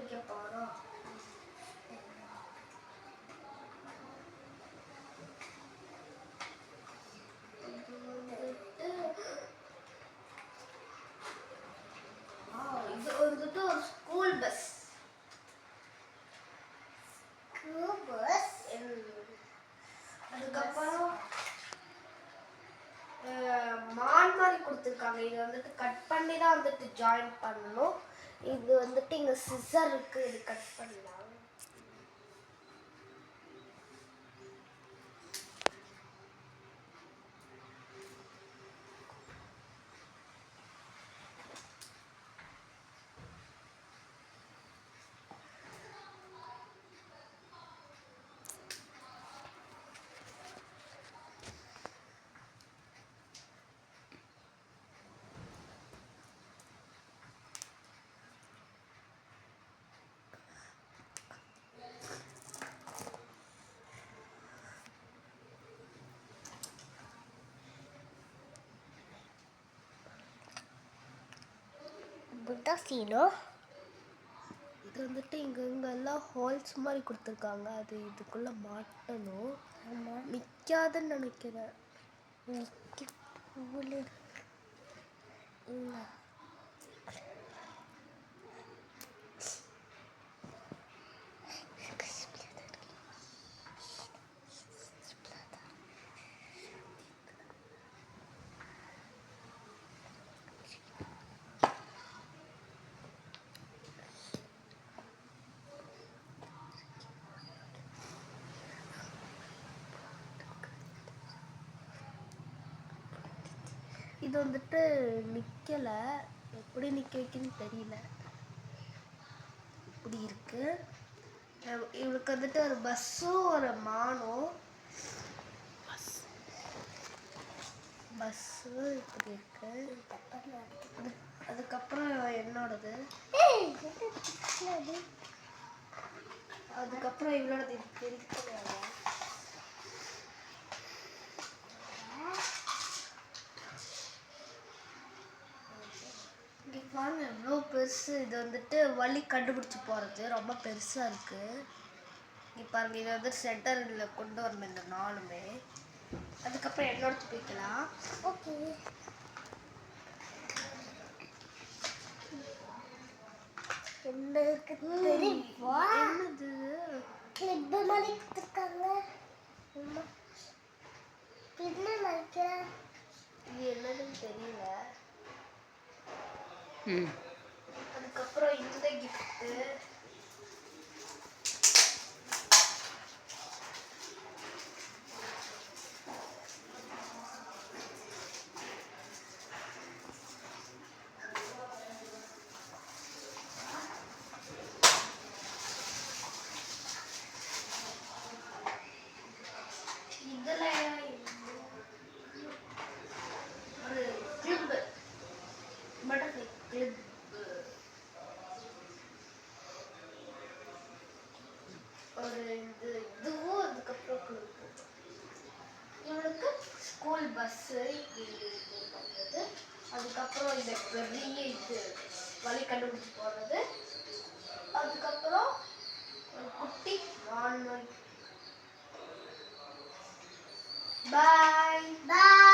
கண்டுபிடிக்க போகிறோம் வந்துட்டு ஒரு ஸ்கூல் பஸ் பஸ் அதுக்கப்புறம் மான் மாதிரி கொடுத்துருக்காங்க இது வந்துட்டு கட் பண்ணி தான் வந்துட்டு ஜாயின் பண்ணணும் இது வந்துட்டு இங்க சிசர் இருக்கு. இது கட் பண்ணலாம். இப்படிதான் சீனும் இது வந்துட்டு இங்க இங்கெல்லாம் ஹோல்ஸ் மாதிரி கொடுத்துருக்காங்க. அது இதுக்குள்ள மாட்டணும். நிக்காதுன்னு நினைக்கிறேன். நிக்க இது வந்துட்டு நிக்கல. எப்படி நிக்க வைக்கன்னு தெரியல. இப்படி இருக்கு. இவளுக்கு வந்துட்டு ஒரு பஸ்ஸும் ஒரு மானும். பஸ்ஸு இப்படி இருக்கு. அது- அதுக்கப்புறம் என்னோடது? அதுக்கப்புறம் இவளோடது. இருக்கு இருக்கு பாருங்க எவ்வளோ பெருசு. இது வந்துட்டு வழி கண்டுபிடிச்சு போகிறது ரொம்ப பெருசாக இருக்கு. இங்க பாருங்க இதை வந்து சென்டரில் கொண்டு வரணும் இந்த நாலுமே அதுக்கப்புறம் என்னோட பிடிக்கலாம் ஓகே. என்ன இருக்கு தெரியுமா என்னது கிளிப் மாதிரி கொடுத்துருக்காங்க என்ன நினைக்கிறேன் இது என்னதுன்னு தெரியல ம் அதுக்கப்புறம் இந்த கிஃப்ட்டு ஸ்கூல் பஸ்ஸு பண்ணுறது அதுக்கப்புறம் இந்த பெரிய இது வழி கண்டுபிடிச்சி போகிறது அதுக்கப்புறம் ஒரு குட்டி நான் பாய் பாய்